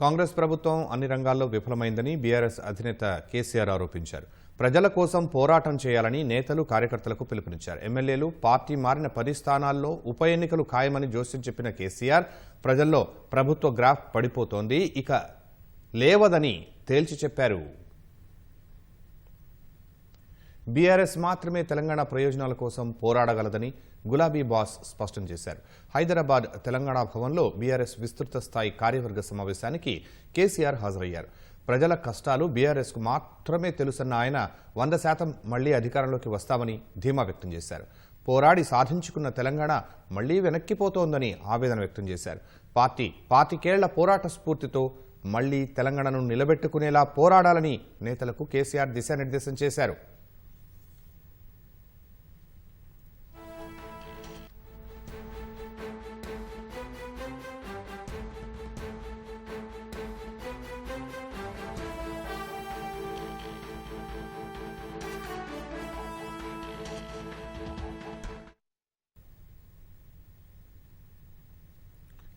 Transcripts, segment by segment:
కాంగ్రెస్ ప్రభుత్వం అన్ని రంగాల్లో విఫలమైందని బీఆర్ఎస్ అధినేత కేసీఆర్ ఆరోపించారు. ప్రజల కోసం పోరాటం చేయాలని నేతలు కార్యకర్తలకు పిలుపునిచ్చారు. ఎమ్మెల్యేలు పార్టీ మారిన పది స్థానాల్లో ఉప ఎన్నికలు ఖాయమని జోస్యం చెప్పిన కేసీఆర్ ప్రజల్లో ప్రభుత్వ గ్రాఫ్ పడిపోతోంది ఇక లేవదని తేల్చి చెప్పారు. బీఆర్ఎస్ మాత్రమే తెలంగాణ ప్రయోజనాల కోసం పోరాడగలదని గులాబీ బాస్ స్పష్టం చేశారు. హైదరాబాద్ తెలంగాణ భవన్లో బీఆర్ఎస్ విస్తృత స్థాయి కార్యవర్గ సమావేశానికి కేసీఆర్ హాజరయ్యారు. ప్రజల కష్టాలు బీఆర్ఎస్కు మాత్రమే తెలుసన్న ఆయన వంద శాతం మళ్ళీ అధికారంలోకి వస్తామని ధీమా వ్యక్తం చేశారు. పోరాడి సాధించుకున్న తెలంగాణ మళ్ళీ వెనక్కిపోతోందని ఆవేదన వ్యక్తం చేశారు. పార్టీ పాతికేళ్ళ పోరాట స్ఫూర్తితో మళ్ళీ తెలంగాణను నిలబెట్టుకునేలా పోరాడాలని నేతలకు కేసీఆర్ దిశానిర్దేశం చేశారు.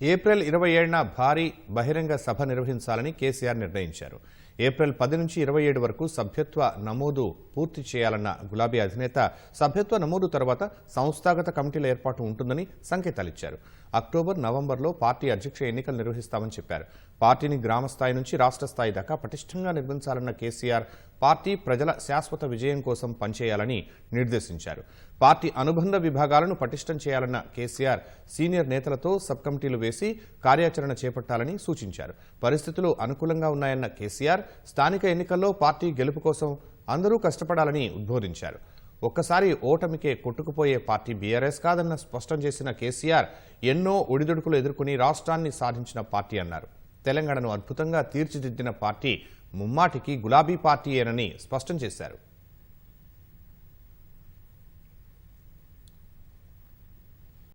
ఏప్రిల్ ఇరవై ఏడున భారీ బహిరంగ సభ నిర్వహించాలని కేసీఆర్ నిర్ణయించారు. ఏప్రిల్ పది నుంచి ఇరవై ఏడు వరకు సభ్యత్వ నమోదు పూర్తి చేయాలన్న గులాబీ అధినేత సభ్యత్వ నమోదు తర్వాత సంస్థాగత కమిటీల ఏర్పాటు ఉంటుందని సంకేతాలిచ్చారు అక్టోబర్ నవంబర్లో పార్టీ అధ్యక్ష ఎన్నికలు నిర్వహిస్తామని చెప్పారు. పార్టీని గ్రామ స్థాయి నుంచి రాష్ట్ర స్థాయి దాకా పటిష్టంగా నిర్మించాలన్న కేసీఆర్ పార్టీ ప్రజల శాశ్వత విజయం కోసం పనిచేయాలని నిర్దేశించారు. పార్టీ అనుబంధ విభాగాలను పటిష్టం చేయాలన్న కేసీఆర్ సీనియర్ నేతలతో సబ్ కమిటీలు వేసి కార్యాచరణ చేపట్టాలని సూచించారు. పరిస్థితులు అనుకూలంగా ఉన్నాయన్న కేసీఆర్ స్థానిక ఎన్నికల్లో పార్టీ గెలుపు కోసం అందరూ కష్టపడాలని ఉద్బోధించారు. ఒక్కసారి ఓటమికే కొట్టుకుపోయే పార్టీ బీఆర్ఎస్ కాదన్న స్పష్టం చేసిన కేసీఆర్ ఎన్నో ఒడిదుడుకులు ఎదుర్కొని రాష్ట్రాన్ని సాధించిన పార్టీ అన్నారు. తెలంగాణను అద్భుతంగా తీర్చిదిద్దిన పార్టీ ముమ్మాటికి గులాబీ పార్టీయేనని స్పష్టం చేశారు.